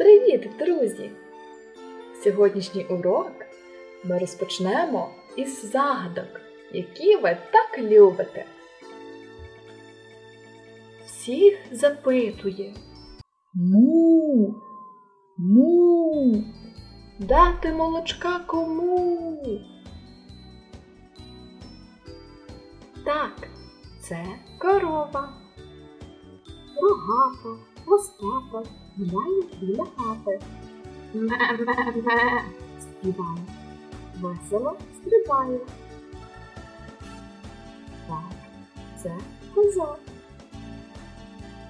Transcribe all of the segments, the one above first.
Привіт, друзі! Сьогоднішній урок ми розпочнемо із загадок, які ви так любите. Всіх запитує Му, му, дати молочка кому? Так, це корова. Рогата, хвостата, гуляє біля хати. Ме-ме-ме, співає. Весело стрибає. Так, це коза.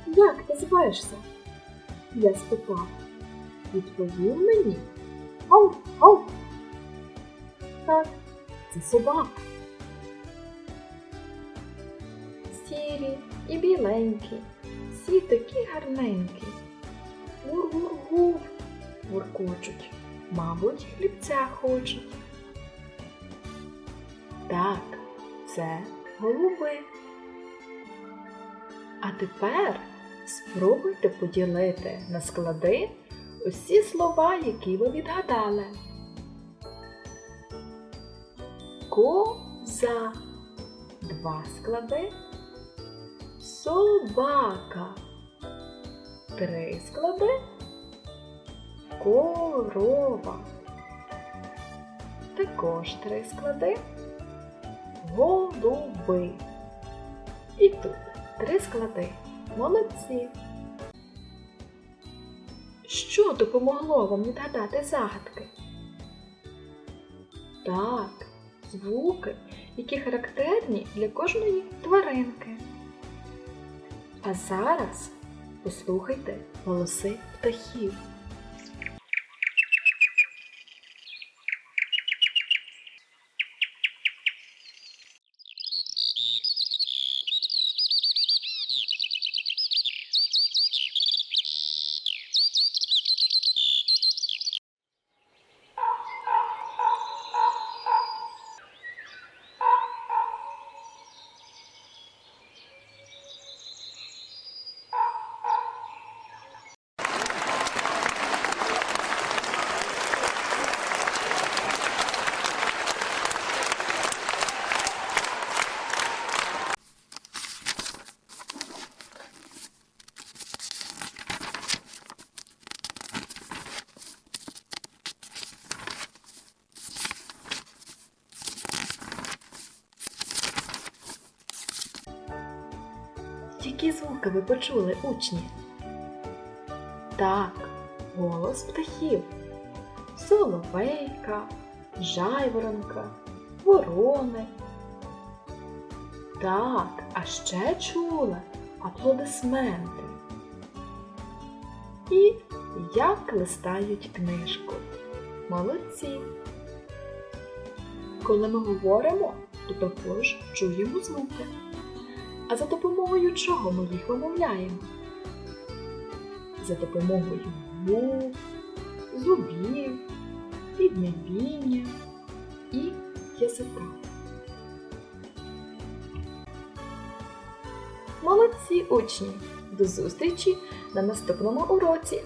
Як ти зваєшся? Я спитав. Відповів мені. Оу, оу. Так, це собака. Сірі і біленькі, всі такі гарненькі. Гур-гур-гур, мабуть, хлібця хочуть. Так, це голуби. А тепер спробуйте поділити на склади усі слова, які ви відгадали. Коза. Два склади. Собака. Три склади. Корова. Також три склади. Голуби. І тут три склади. Молодці. Що допомогло вам відгадати загадки? Так, звуки, які характерні для кожної тваринки. А зараз послухайте голоси птахів. Які звуки ви почули, учні? Так, голос птахів. Соловейка, жайворонка, ворони. Так, а ще чула аплодисменти. І як листають книжку. Молодці. Коли ми говоримо, то також чуємо звуки. А за допомогою чого ми їх вимовляємо? За допомогою губ, зубів, піднебіння і язика. Молодці учні! До зустрічі на наступному уроці!